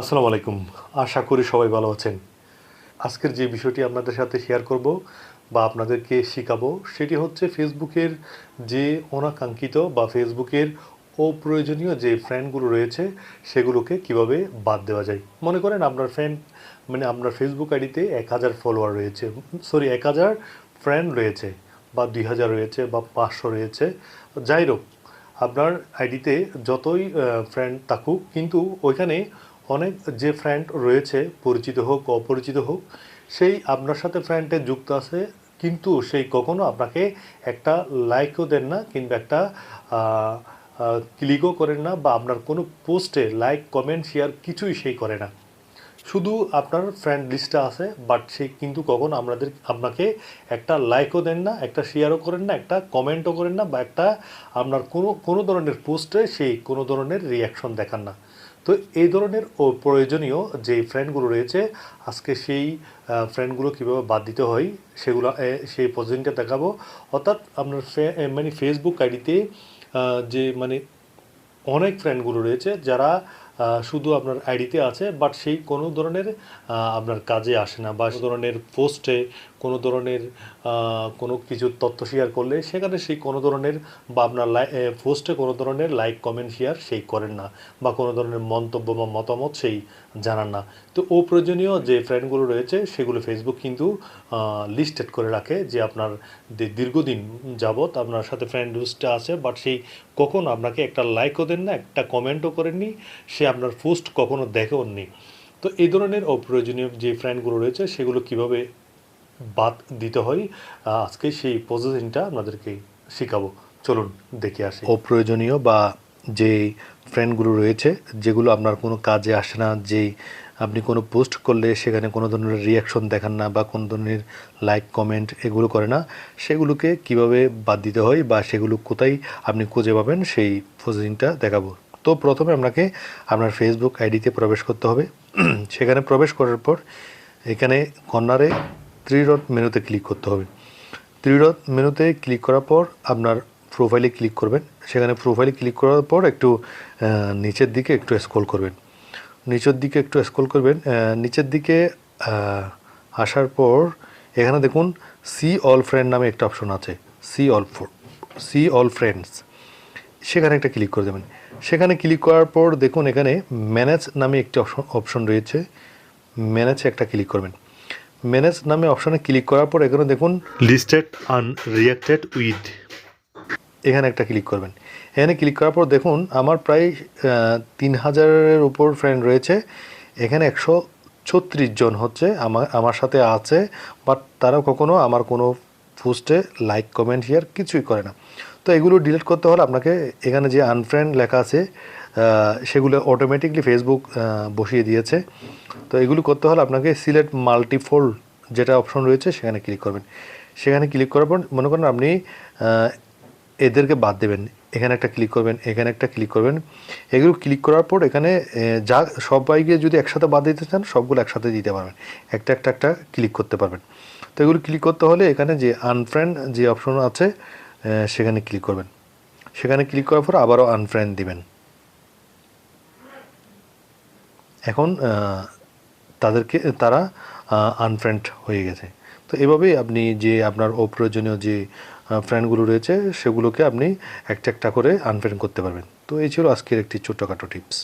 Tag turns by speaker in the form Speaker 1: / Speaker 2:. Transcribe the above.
Speaker 1: আসসালামু আলাইকুম। আশা করি সবাই ভালো আছেন। আজকের যে বিষয়টি আপনাদের সাথে শেয়ার করব বা আপনাদেরকে শেখাবো, সেটি হচ্ছে ফেসবুকের যে অনাকাঙ্ক্ষিত বা ফেসবুকের অপ্রয়োজনীয় যে ফ্রেন্ডগুলো রয়েছে, সেগুলোকে কীভাবে বাদ দেওয়া যায়। মনে করেন আপনার ফ্রেন্ড মানে আপনার ফেসবুক আইডিতে এক হাজার ফলোয়ার রয়েছে সরি এক হাজার ফ্রেন্ড রয়েছে, বা দুই হাজার রয়েছে, বা পাঁচশো রয়েছে, যাই হোক, আপনার আইডিতে যতই ফ্রেন্ড থাকুক, কিন্তু ওইখানে অনেক যে ফ্রেন্ড রয়েছে, পরিচিত হোক, অপরিচিত হোক, সেই আপনার সাথে ফ্রেন্ডে যুক্ত আছে, কিন্তু সেই কখনো আপনাকে একটা লাইকও দেন না, কিংবা একটা ক্লিকও করেন না, বা আপনার কোনো পোস্টে লাইক কমেন্ট শেয়ার কিছুই সেই করে না। শুধু আপনার ফ্রেন্ড লিস্টটা আছে বাট সে কিন্তু কখনো আপনাদের আপনাকে একটা লাইকও দেন না, একটা শেয়ারও করেন না, একটা কমেন্টও করেন না, বা একটা আপনার কোনো কোনো ধরনের পোস্টে সেই কোনো ধরনের রিয়াকশন দেখান না। তো এই ধরনের প্রয়োজনীয় যে ফ্রেন্ডগুলো রয়েছে, আজকে সেই ফ্রেন্ডগুলো কীভাবে বাদ দিতে হয়, সেগুলো সেই পজিশনটা দেখাবো। অর্থাৎ আপনার মানে ফেসবুক আইডিতে যে মানে অনেক ফ্রেন্ডগুলো রয়েছে, যারা শুধু আপনার আইডিতে আছে বাট সেই কোনো ধরনের আপনার কাজে আসে না, বা ধরনের পোস্টে কোনো ধরনের কোনো কিছু তথ্য শেয়ার করলে সেখানে সেই কোনো ধরনের বা আপনার পোস্টে কোনো ধরনের লাইক কমেন্ট শেয়ার সেই করেন না বা কোনো ধরনের মন্তব্য বা মতামত সেই জানান না। তো অপ্রয়োজনীয় যে ফ্রেন্ডগুলো রয়েছে সেগুলো ফেসবুক কিন্তু লিস্টেড করে রাখে যে আপনার দীর্ঘদিন যাবত আপনার সাথে ফ্রেন্ড লিস্টে আছে বাট সেই কখনো আপনাকে একটা লাইকও দেন না, একটা কমেন্টও করেননি, সে আপনার পোস্ট কখনো দেখেওনি তো এই ধরনের অপ্রয়োজনীয় যে ফ্রেন্ডগুলো রয়েছে সেগুলো কীভাবে বাদ দিতে হয়। আজকে সেই পজিশনটা আপনাদেরকে শেখাবো। চলুন দেখে আসি। অপ্রয়োজনীয় বা যে ফ্রেন্ডগুলো রয়েছে, যেগুলো আপনার কোনো কাজে আসে না যেই আপনি কোনো পোস্ট করলে সেখানে কোনো ধরনের রিয়াকশন দেখান না বা কোনো ধরনের লাইক কমেন্ট এগুলো করে না, সেগুলোকে কীভাবে বাদ দিতে হয় বা সেগুলো কোথায় আপনি খুঁজে পাবেন, সেই প্রসেসিংটা দেখাবো। তো প্রথমে আপনাকে আপনার ফেসবুক আইডিতে প্রবেশ করতে হবে। সেখানে প্রবেশ করার পর এখানে কর্নারে ডট মেনুতে ক্লিক করতে হবে। ডট মেনুতে ক্লিক করার পর আপনার প্রোফাইলে ক্লিক করবেন। সেখানে প্রোফাইলে ক্লিক করার পর একটু নিচের দিকে একটু স্ক্রল করবেন। নিচের দিকে একটু স্ক্রল করবেন নিচের দিকে আসার পর এখানে দেখুন সি অল ফ্রেন্ড নামে একটা অপশন আছে। See all see all friends সেখানে একটা ক্লিক করে দেবেন। সেখানে ক্লিক করার পর দেখুন, এখানে ম্যানেজ নামে একটি অপশন অপশন রয়েছে। ম্যানেজ একটা ক্লিক করবেন। ম্যানেজ নামে অপশানে ক্লিক করার পর এখানে দেখুন লিস্টেড আন রিয়াক্টেড উইথ এখানে একটা ক্লিক করবেন। এখানে ক্লিক করার পর দেখুন আমার প্রায় তিন হাজারের উপর ফ্রেন্ড রয়েছে। এখানে একশো ছত্রিশ জন হচ্ছে আমার আমার সাথে আছে বাট তারা কখনো আমার কোনো পোস্টে লাইক কমেন্ট শেয়ার কিছুই করে না। তো এগুলো ডিলিট করতে হলে আপনাকে এখানে যে আনফ্রেন্ড লেখা আছে সেগুলো অটোমেটিকলি ফেসবুক বসিয়ে দিয়েছে। তো এগুলো করতে হলে আপনাকে সিলেক্ট মাল্টিফোল্ড যেটা অপশন রয়েছে সেখানে ক্লিক করবেন। সেখানে ক্লিক করার পর মনে করেন আপনি এদেরকে বাদ দেবেন। এখানে একটা ক্লিক করবেন, এখানে একটা ক্লিক করবেন। এগুলো ক্লিক করার পর এখানে যা সবাইকে যদি একসাথে বাদ দিতে চান, সবগুলো একসাথে দিতে পারবেন। একটা একটা একটা ক্লিক করতে পারবেন। তো এগুলো ক্লিক করতে হলে এখানে যে আনফ্রেন্ড যে অপশন আছে সেখানে ক্লিক করবেন। সেখানে ক্লিক করার পর আবারও আনফ্রেন্ড দিবেন। এখন তাদেরকে, তারা আনফ্রেন্ড হয়ে গেছে। তো এভাবেই আপনি যে আপনার অপ্রয়োজনীয় যে ফ্রেন্ডগুলো রয়েছে, সেগুলোকে আপনি একটা একটা করে আনফ্রেন্ড করতে পারবেন। তো এই ছিল আজকের একটি ছোট্টখাটো টিপস